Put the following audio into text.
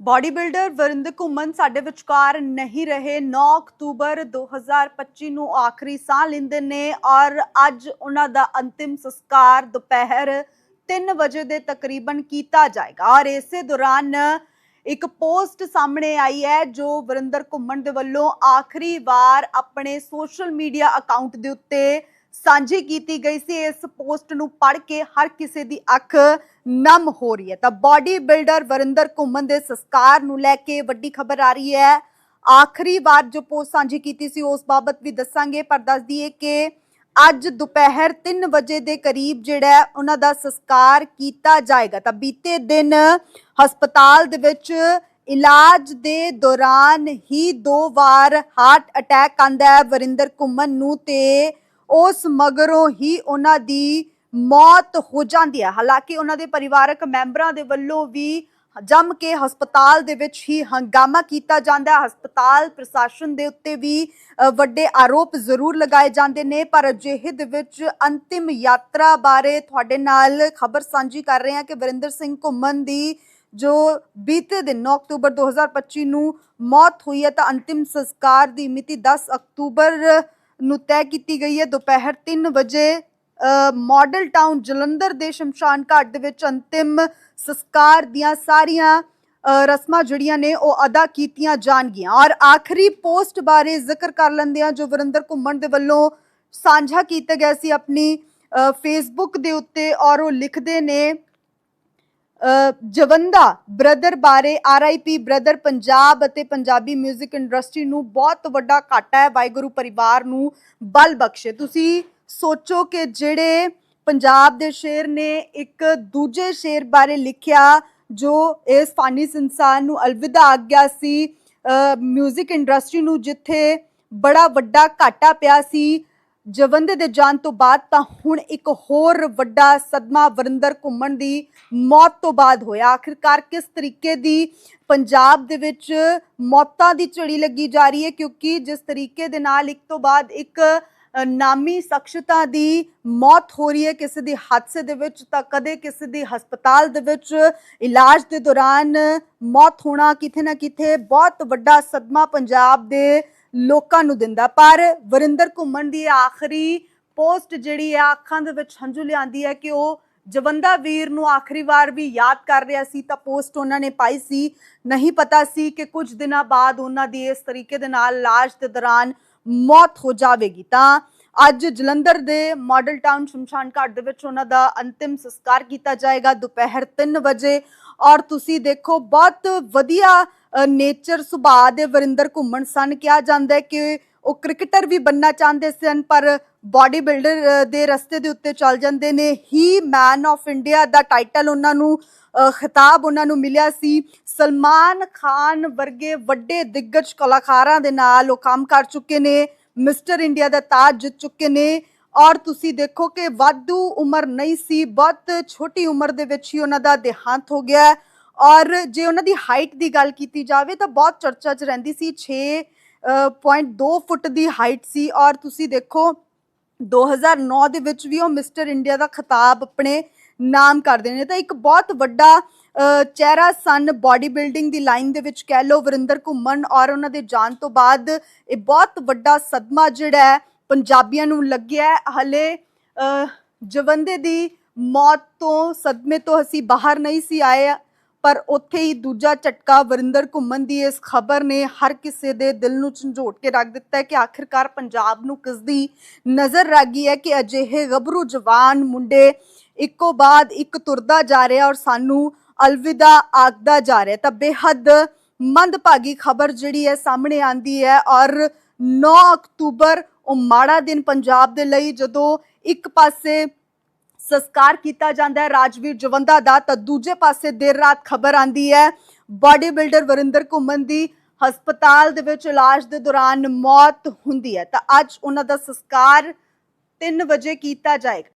Body builder Varinder ਘੁੰਮਨ ਸਾਡੇ ਵਿਚਕਾਰ ਨਹੀਂ ਰਹੇ। 9 ਅਕਤੂਬਰ 2025 ਨੂੰ ਆਖਰੀ ਸਾਹ ਲੈਂਦੇ ਨੇ ਔਰ ਅੱਜ ਉਹਨਾਂ ਦਾ ਅੰਤਿਮ ਸੰਸਕਾਰ ਦੁਪਹਿਰ 3 ਵਜੇ ਦੇ ਤਕਰੀਬਨ ਕੀਤਾ ਜਾਏਗਾ। ਔਰ ਇਸੇ ਦੌਰਾਨ ਇੱਕ ਪੋਸਟ ਸਾਹਮਣੇ ਆਈ ਹੈ ਜੋ ਵਰਿੰਦਰ ਘੁੰਮਣ ਦੇ ਵੱਲੋਂ ਆਖਰੀ ਵਾਰ ਆਪਣੇ ਸੋਸ਼ਲ ਮੀਡੀਆ ਅਕਾਊਂਟ ਦੇ ਉੱਤੇ ਸਾਂਝੀ ਕੀਤੀ ਗਈ ਸੀ। ਇਸ ਪੋਸਟ ਨੂੰ ਪੜ੍ਹ ਕੇ ਹਰ ਕਿਸੇ ਦੀ ਅੱਖ ਨਮ ਹੋ ਰਹੀ ਹੈ। ਤਾਂ ਬਾਡੀ ਬਿਲਡਰ ਵਰਿੰਦਰ ਘੁੰਮਨ ਦੇ ਸੰਸਕਾਰ ਨੂੰ ਲੈ ਕੇ ਵੱਡੀ ਖਬਰ ਆ ਰਹੀ ਹੈ। ਆਖਰੀ ਵਾਰ ਜੋ ਪੋਸਟ ਸਾਂਝੀ ਕੀਤੀ ਸੀ, ਉਸ ਬਾਬਤ ਵੀ ਦੱਸਾਂਗੇ। ਪਰ ਦੱਸ ਦਈਏ ਕਿ ਅੱਜ ਦੁਪਹਿਰ 3 ਵਜੇ ਦੇ ਕਰੀਬ ਜਿਹੜਾ ਉਹਨਾਂ ਦਾ ਸੰਸਕਾਰ ਕੀਤਾ ਜਾਏਗਾ। ਤਾਂ ਬੀਤੇ ਦਿਨ ਹਸਪਤਾਲ ਦੇ ਵਿੱਚ ਇਲਾਜ ਦੇ ਦੌਰਾਨ ਹੀ ਦੋ ਵਾਰ ਹਾਰਟ ਅਟੈਕ ਆਂਦਾ ਹੈ ਵਰਿੰਦਰ ਘੁੰਮਨ ਨੂੰ ਤੇ ਉਸ ਮਗਰੋਂ ਹੀ ਉਹਨਾਂ ਦੀ ਮੌਤ ਹੋ ਜਾਂਦੀ ਹੈ। ਹਾਲਾਂਕਿ ਉਹਨਾਂ ਦੇ ਪਰਿਵਾਰਕ ਮੈਂਬਰਾਂ ਦੇ ਵੱਲੋਂ ਵੀ ਜੰਮ ਕੇ ਹਸਪਤਾਲ ਦੇ ਵਿੱਚ ਹੀ ਹੰਗਾਮਾ ਕੀਤਾ ਜਾਂਦਾ ਹੈ। ਹਸਪਤਾਲ ਪ੍ਰਸ਼ਾਸਨ ਦੇ ਉੱਤੇ ਵੀ ਵੱਡੇ ਆਰੋਪ ਜ਼ਰੂਰ ਲਗਾਏ ਜਾਂਦੇ ਨੇ, ਪਰ ਅਜਿਹੇ ਦੇ ਵਿੱਚ ਅੰਤਿਮ ਯਾਤਰਾ ਬਾਰੇ ਤੁਹਾਡੇ ਨਾਲ ਖਬਰ ਸਾਂਝੀ ਕਰ ਰਹੇ ਹਾਂ ਕਿ ਵਰਿੰਦਰ ਸਿੰਘ ਘੁੰਮਣ ਦੀ ਜੋ ਬੀਤੇ ਦਿਨ 9 ਅਕਤੂਬਰ 2025 ਨੂੰ ਮੌਤ ਹੋਈ ਹੈ, ਤਾਂ ਅੰਤਿਮ ਸੰਸਕਾਰ ਦੀ ਮਿਤੀ 10 ਅਕਤੂਬਰ ਨੂੰ ਤੈਅ ਕੀਤੀ ਗਈ ਹੈ। ਦੁਪਹਿਰ 3 ਵਜੇ ਅ, ਮਾਡਲ ਟਾਊਨ ਜਲੰਧਰ ਦੇ ਸ਼ਮਸ਼ਾਨ ਘਾਟ ਦੇ ਵਿੱਚ ਅੰਤਿਮ ਸੰਸਕਾਰ ਦੀਆਂ ਸਾਰੀਆਂ ਰਸਮਾਂ ਜਿਹੜੀਆਂ ਨੇ ਉਹ ਅਦਾ ਕੀਤੀਆਂ ਜਾਣਗੀਆਂ। ਔਰ ਆਖਰੀ ਪੋਸਟ ਬਾਰੇ ਜ਼ਿਕਰ ਕਰ ਲੈਂਦੇ ਆ ਜੋ ਵਰਿੰਦਰ ਘੁੰਮਣ ਦੇ ਵੱਲੋਂ ਸਾਂਝਾ ਕੀਤਾ ਗਿਆ ਸੀ ਆਪਣੀ ਫੇਸਬੁੱਕ ਦੇ ਉੱਤੇ ਔਰ ਉਹ ਲਿਖਦੇ ਨੇ ਜਵੰਦਾ ਬ੍ਰਦਰ ਬਾਰੇ ਆਰਆਈਪੀ ਬ੍ਰਦਰ ਪੰਜਾਬ ਅਤੇ ਪੰਜਾਬੀ 뮤직 ਇੰਡਸਟਰੀ ਨੂੰ ਬਹੁਤ ਵੱਡਾ ਘਾਟਾ ਹੈ ਵਾਹਿਗੁਰੂ ਪਰਿਵਾਰ ਨੂੰ ਬਲ ਬਖਸ਼ੇ ਤੁਸੀਂ ਸੋਚੋ ਕਿ ਜਿਹੜੇ ਪੰਜਾਬ ਦੇ ਸ਼ੇਰ ਨੇ ਇੱਕ ਦੂਜੇ ਸ਼ੇਰ ਬਾਰੇ ਲਿਖਿਆ ਜੋ ਇਸ ਫਾਨੀ ਸੰਸਾਰ ਨੂੰ ਅਲਵਿਦਾ ਆਗਿਆ ਸੀ 뮤직 ਇੰਡਸਟਰੀ ਨੂੰ ਜਿੱਥੇ ਬੜਾ ਵੱਡਾ ਘਾਟਾ ਪਿਆ ਸੀ ਜਵੰਦੇ ਦੇ ਜਾਣ ਤੋਂ ਬਾਅਦ ਤਾਂ ਹੁਣ ਇੱਕ ਹੋਰ ਵੱਡਾ ਸਦਮਾ ਵਰਿੰਦਰ ਘੁੰਮਣ ਦੀ ਮੌਤ ਤੋਂ ਬਾਅਦ ਹੋਇਆ। ਆਖਿਰਕਾਰ ਕਿਸ ਤਰੀਕੇ ਦੀ ਪੰਜਾਬ ਦੇ ਵਿੱਚ ਮੌਤਾਂ ਦੀ ਝੜੀ ਲੱਗੀ ਜਾ ਰਹੀ ਹੈ? ਕਿਉਂਕਿ ਜਿਸ ਤਰੀਕੇ ਦੇ ਨਾਲ ਇੱਕ ਤੋਂ ਬਾਅਦ ਇੱਕ ਨਾਮੀ ਸ਼ਖਸਤਾ ਦੀ ਮੌਤ ਹੋ ਰਹੀ ਹੈ, ਕਿਸੇ ਦੀ ਹਾਦਸੇ ਦੇ ਵਿੱਚ ਤਾਂ ਕਦੇ ਕਿਸੇ ਦੀ ਹਸਪਤਾਲ ਦੇ ਵਿੱਚ ਇਲਾਜ ਦੇ ਦੌਰਾਨ ਮੌਤ ਹੋਣਾ ਕਿਤੇ ਨਾ ਕਿਤੇ ਬਹੁਤ ਵੱਡਾ ਸਦਮਾ ਪੰਜਾਬ ਦੇ ਲੋਕਾਂ ਨੂੰ ਦਿੰਦਾ। ਪਰ ਵਰਿੰਦਰ ਘੁੰਮਣ ਦੀ ਆਖਰੀ ਪੋਸਟ ਜਿਹੜੀ ਹੈ, ਅੱਖਾਂ ਦੇ ਵਿੱਚ ਹੰਝੂ ਲਿਆਂਦੀ ਹੈ ਕਿ ਉਹ ਜਵੰਦਾ ਵੀਰ ਨੂੰ ਆਖਰੀ ਵਾਰ ਵੀ ਯਾਦ ਕਰ ਰਿਹਾ ਸੀ, ਤਾਂ ਪੋਸਟ ਉਹਨਾਂ ਨੇ ਪਾਈ ਸੀ। ਨਹੀਂ ਪਤਾ ਸੀ ਕਿ ਕੁਝ ਦਿਨਾਂ ਬਾਅਦ ਉਹਨਾਂ ਦੀ ਇਸ ਤਰੀਕੇ ਦੇ ਨਾਲ ਇਲਾਜ ਦੇ ਦੌਰਾਨ ਮੌਤ ਹੋ ਜਾਵੇਗੀ। ਤਾਂ ਅੱਜ ਜਲੰਧਰ ਦੇ ਮਾਡਲ ਟਾਊਨ ਸ਼ਮਸ਼ਾਨ ਘਾਟ ਦੇ ਵਿੱਚ ਉਹਨਾਂ ਦਾ ਅੰਤਿਮ ਸੰਸਕਾਰ ਕੀਤਾ ਜਾਏਗਾ। ਦੁਪਹਿਰ 3 ਵਜੇ ਔਰ ਤੁਸੀਂ ਦੇਖੋ, ਬਹੁਤ ਵਧੀਆ ਨੇਚਰ ਸੁਭਾਅ ਦੇ ਵਰਿੰਦਰ ਘੁੰਮਣ ਸਨ। ਕਿਹਾ ਜਾਂਦਾ ਹੈ ਕਿ ਉਹ ਕ੍ਰਿਕਟਰ ਵੀ ਬੰਨਾ ਚਾਹੁੰਦੇ ਸਨ, ਪਰ ਬਾਡੀ ਬਿਲਡਰ ਦੇ ਰਸਤੇ ਦੇ ਉੱਤੇ ਚੱਲ ਜਾਂਦੇ ਨੇ। ਹੀ ਮੈਨ ਆਫ ਇੰਡੀਆ ਦਾ ਟਾਈਟਲ ਉਹਨਾਂ ਨੂੰ ਖਿਤਾਬ ਉਹਨਾਂ ਨੂੰ ਮਿਲਿਆ ਸੀ। ਸਲਮਾਨ ਖਾਨ ਵਰਗੇ ਵੱਡੇ ਦਿੱਗਜ ਕਲਾਕਾਰਾਂ ਦੇ ਨਾਲ ਉਹ ਕੰਮ ਕਰ ਚੁੱਕੇ ਨੇ। ਮਿਸਟਰ ਇੰਡੀਆ ਦਾ ਤਾਜ ਜਿੱਤ ਚੁੱਕੇ ਨੇ। ਔਰ ਤੁਸੀਂ ਦੇਖੋ ਕਿ ਵਾਧੂ ਉਮਰ ਨਹੀਂ ਸੀ, ਬਹੁਤ ਛੋਟੀ ਉਮਰ ਦੇ ਵਿੱਚ ਹੀ ਉਹਨਾਂ ਦਾ ਦੇਹਾਂਤ ਹੋ ਗਿਆ। ਔਰ ਜੇ ਉਹਨਾਂ ਦੀ ਹਾਈਟ ਦੀ ਗੱਲ ਕੀਤੀ ਜਾਵੇ ਤਾਂ ਬਹੁਤ ਚਰਚਾ 'ਚ ਰਹਿੰਦੀ ਸੀ 6.2 ਫੁੱਟ ਦੀ ਹਾਈਟ ਸੀ ਔਰ ਤੁਸੀਂ ਦੇਖੋ 2009 ਦੇ ਵਿੱਚ ਵੀ ਉਹ ਮਿਸਟਰ ਇੰਡੀਆ ਦਾ ਖਿਤਾਬ ਆਪਣੇ ਨਾਮ ਕਰਦੇ ਨੇ ਤਾਂ ਇੱਕ ਬਹੁਤ ਵੱਡਾ ਚਿਹਰਾ ਸਨ ਬਾਡੀ ਬਿਲਡਿੰਗ ਦੀ ਲਾਈਨ ਦੇ ਵਿੱਚ ਕਹਿ ਲੋ ਵਰਿੰਦਰ ਘੁੰਮਣ ਔਰ ਉਹਨਾਂ ਦੇ ਜਾਣ ਤੋਂ ਬਾਅਦ ਇਹ ਬਹੁਤ ਵੱਡਾ ਸਦਮਾ ਜਿਹੜਾ ਹੈ ਪੰਜਾਬੀਆਂ ਨੂੰ ਲੱਗਿਆ ਹੈ। ਹਲੇ ਜਵੰਦੇ ਦੀ ਮੌਤ ਤੋਂ ਸਦਮੇ ਤੋਂ ਅਸੀਂ ਬਾਹਰ ਨਹੀਂ ਸੀ ਆਏ ਪਰ ਉੱਥੇ ਹੀ ਦੂਜਾ ਝਟਕਾ ਵਰਿੰਦਰ ਘੁੰਮਣ ਦੀ ਇਸ ਖਬਰ ਨੇ ਹਰ ਕਿਸੇ ਦੇ ਦਿਲ ਨੂੰ ਝੰਜੋੜ ਕੇ ਰੱਖ ਦਿੱਤਾ ਹੈ ਕਿ ਆਖਿਰਕਾਰ ਪੰਜਾਬ ਨੂੰ ਕਿਸ ਦੀ ਨਜ਼ਰ ਲੱਗ ਗਈ ਹੈ ਕਿ ਅਜਿਹੇ ਗੱਭਰੂ ਜਵਾਨ ਮੁੰਡੇ ਇੱਕੋ ਬਾਅਦ ਇੱਕ ਤੁਰਦਾ ਜਾ ਰਿਹਾ ਔਰ ਸਾਨੂੰ ਅਲਵਿਦਾ ਆਖਦਾ ਜਾ ਰਿਹਾ ਤਾਂ ਬੇਹੱਦ ਮੰਦਭਾਗੀ ਖਬਰ ਜਿਹੜੀ ਹੈ ਸਾਹਮਣੇ ਆਂਦੀ ਹੈ ਔਰ 9 ਅਕਤੂਬਰ ਉਹ ਮਾੜਾ ਦਿਨ ਪੰਜਾਬ ਦੇ ਲਈ ਜਦੋਂ ਇੱਕ ਪਾਸੇ ਸੰਸਕਾਰ ਕੀਤਾ ਜਾਂਦਾ ਹੈ। ਰਾਜਵੀਰ ਜਵੰਦਾ ਦਾ ਤਾਂ ਦੂਜੇ ਪਾਸੇ ਦੇਰ ਰਾਤ ਖਬਰ ਆਂਦੀ ਹੈ। ਬਾਡੀ ਬਿਲਡਰ ਵਰਿੰਦਰ ਘੁੰਮਣ ਦੀ ਹਸਪਤਾਲ ਦੇ ਵਿੱਚ ਇਲਾਜ ਦੇ ਦੌਰਾਨ ਮੌਤ ਹੁੰਦੀ ਹੈ। ਤਾਂ ਅੱਜ ਉਹਨਾਂ ਦਾ ਸੰਸਕਾਰ 3 ਵਜੇ ਕੀਤਾ ਜਾਏਗਾ।